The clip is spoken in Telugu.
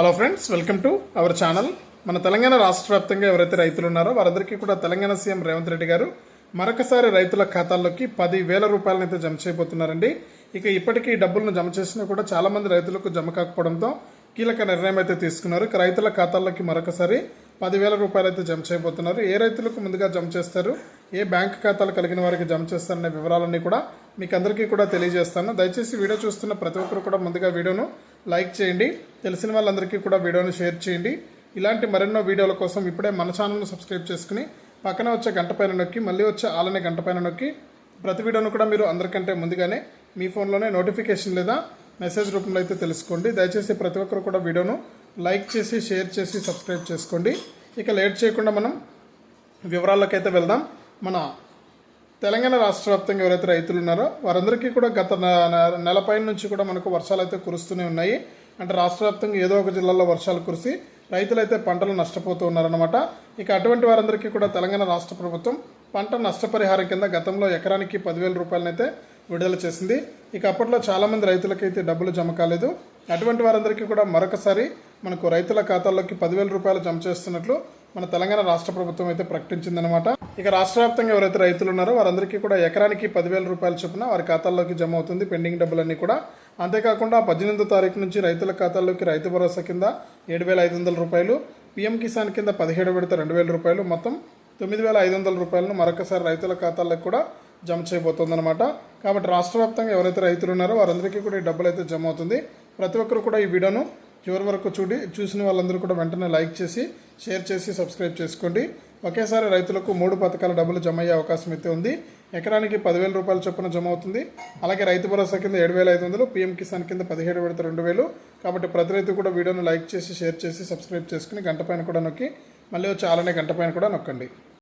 Hello friends welcome to our channel మన తెలంగాణ రాష్ట్ర వ్యాప్తంగా ఎవరైతే రైతులు ఉన్నారో వారందరికీ కూడా తెలంగాణ సీఎం రేవంత్ రెడ్డి గారు మరొకసారి రైతుల ఖాతాల్లోకి పది వేల రూపాయలను అయితే జమ చేయబోతున్నారండి. ఇక ఇప్పటికీ డబ్బులను జమ చేసినా కూడా చాలామంది రైతులకు జమ కాకపోవడంతో కీలక నిర్ణయం అయితే తీసుకున్నారు. ఇక రైతుల ఖాతాల్లోకి మరొకసారి పదివేల రూపాయలు అయితే జమ చేయబోతున్నారు. ఏ రైతులకు ముందుగా జమ చేస్తారు? ఏ బ్యాంక్ ఖాతాలు కలిగిన వారికి జమ చేస్తారనే వివరాలన్నీ కూడా మీకు అందరికీ కూడా తెలియజేస్తాను. దయచేసి వీడియో చూస్తున్న ప్రతి ఒక్కరు కూడా ముందుగా వీడియోను లైక్ చేయండి. తెలిసిన వాళ్ళందరికీ కూడా వీడియోను షేర్ చేయండి. ఇలాంటి మరెన్నో వీడియోల కోసం ఇప్పుడే మన ఛానల్ను సబ్స్క్రైబ్ చేసుకుని పక్కన వచ్చే గంట పైన నొక్కి మళ్ళీ వచ్చే ఆలనే గంట పైన నొక్కి ప్రతి వీడియోను కూడా మీరు అందరికంటే ముందుగానే మీ ఫోన్లోనే నోటిఫికేషన్ లేదా మెసేజ్ రూపంలో అయితే తెలుసుకోండి. దయచేసి ప్రతి ఒక్కరు కూడా వీడియోను లైక్ చేసి షేర్ చేసి సబ్స్క్రైబ్ చేసుకోండి. ఇక లేట్ చేయకుండా మనం వివరాల్లోకి అయితే వెళ్దాం. మన తెలంగాణ రాష్ట్ర వ్యాప్తంగా ఎవరైతే రైతులు ఉన్నారో వారందరికీ కూడా గత నెలపై నుంచి కూడా మనకు వర్షాలు అయితే కురుస్తూనే ఉన్నాయి. అంటే రాష్ట్ర వ్యాప్తంగా ఏదో ఒక జిల్లాలో వర్షాలు కురిసి రైతులైతే పంటలు నష్టపోతూ ఉన్నారన్నమాట. ఇక అటువంటి వారందరికీ కూడా తెలంగాణ రాష్ట్ర ప్రభుత్వం పంట నష్టపరిహారం కింద గతంలో ఎకరానికి పదివేల రూపాయలనైతే విడుదల చేసింది. ఇక అప్పట్లో చాలామంది రైతులకైతే డబ్బులు జమ కాలేదు. అటువంటి వారందరికీ కూడా మరొకసారి మనకు రైతుల ఖాతాల్లోకి పదివేల రూపాయలు జమ చేస్తున్నట్లు మన తెలంగాణ రాష్ట్ర ప్రభుత్వం అయితే ప్రకటించిందనమాట ఇక రాష్ట్ర వ్యాప్తంగా ఎవరైతే రైతులు ఉన్నారో వారందరికీ కూడా ఎకరానికి పదివేల రూపాయల చొప్పున వారి ఖాతాల్లోకి జమ అవుతుంది పెండింగ్ డబ్బులన్నీ కూడా. అంతేకాకుండా పద్దెనిమిదో తారీఖు నుంచి రైతుల ఖాతాల్లోకి రైతు భరోసా కింద ఏడు వేల ఐదు వందల రూపాయలు పీఎం కిసాన్ కింద పదిహేడు విడత రెండు వేల రూపాయలు మొత్తం తొమ్మిది వేల ఐదు వందల రూపాయలను మరొకసారి రైతుల ఖాతాలకు కూడా జమ చేయబోతుందన్నమాట. కాబట్టి రాష్ట్ర వ్యాప్తంగా ఎవరైతే రైతులు ఉన్నారో వారందరికీ కూడా ఈ డబ్బులు అయితే జమ అవుతుంది. ప్రతి ఒక్కరు కూడా ఈ వీడియోను చివరి వరకు చూడి చూసిన వాళ్ళందరూ కూడా వెంటనే లైక్ చేసి షేర్ చేసి సబ్స్క్రైబ్ చేసుకోండి. ఒకేసారి రైతులకు మూడు పథకాల డబ్బులు జమ అయ్యే అవకాశం అయితే ఉంది. ఎకరానికి పదివేల రూపాయల చొప్పున జమ అవుతుంది. అలాగే రైతు భరోసా కింద ఏడు వేల ఐదు వందలు పీఎం కిసాన్ కింద పదిహేడు విడత రెండు వేలు కాబట్టి ప్రతి రైతు కూడా వీడియోను లైక్ చేసి షేర్ చేసి సబ్స్క్రైబ్ చేసుకుని గంట పైన కూడా నొక్కి మళ్ళీ వచ్చి అలానే గంట పైన కూడా నొక్కండి.